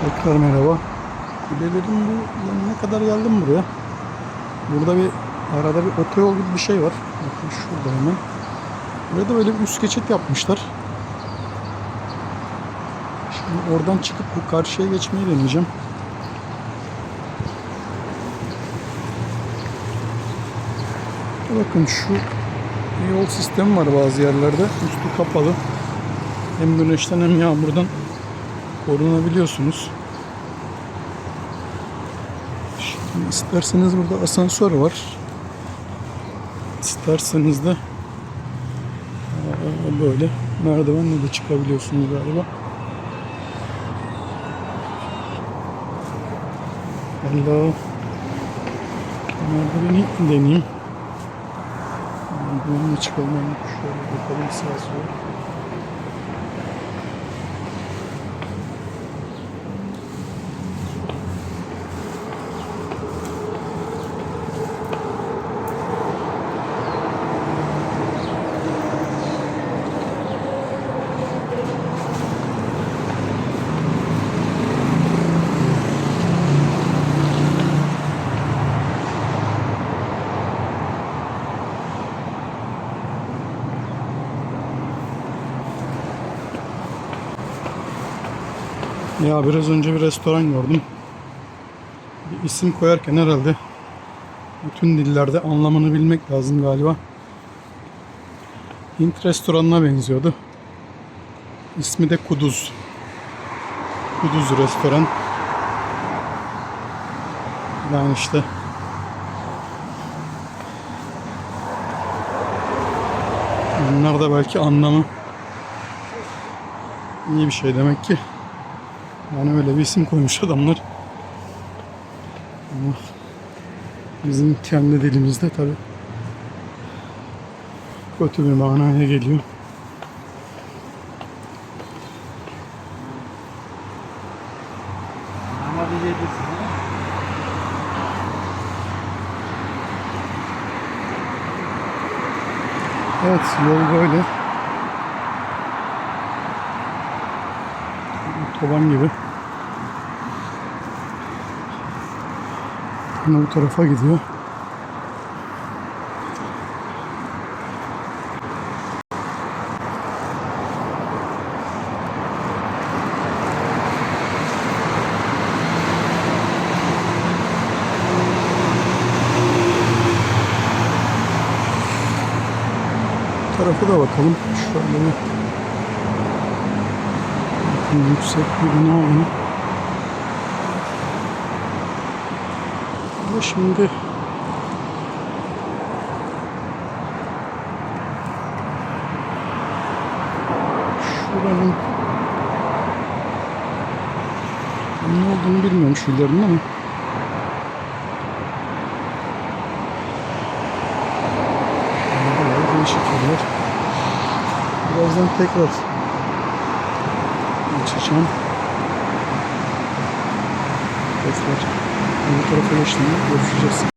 Tekrar merhaba. Kulelerin bu yanına kadar geldim buraya. Burada bir arada bir otoyol gibi bir şey var. Bakın şurada hemen. Buraya da böyle bir üst geçit yapmışlar. Şimdi oradan çıkıp bu karşıya geçmeyi deneyeceğim. Bakın şu yol sistemi var bazı yerlerde. Üstü kapalı. Hem güneşten hem yağmurdan korunabiliyorsunuz. Şimdi isterseniz burada asansör var. İsterseniz de böyle merdivenle de çıkabiliyorsunuz galiba. Hello. Merdiveni deneyeyim. Merdivenle çıkalım. Şöyle bakalım sağa sola. Ya biraz önce bir restoran gördüm. Bir isim koyarken herhalde bütün dillerde anlamını bilmek lazım galiba. Hint restoranına benziyordu. İsmi de Kuduz. Kuduz restoran. Yani işte Bunlar da belki anlamı iyi bir şey demek ki. Yani öyle bir isim koymuş adamlar. Ama bizim kendi dilimizde tabi kötü bir manaya geliyor. Ama diyeceksin. Evet yol böyle. Otoban gibi. Yine bu tarafa gidiyor. Tarafa da bakalım. Şöyle bir yüksek bir bina var. Ama şimdi şuranın ne olduğunu bilmiyorum şu ilerinin ama değişik yerler. Birazdan tekrar geçeceğim. Tekrar bu tarafa geçtiğimde görüşeceğiz.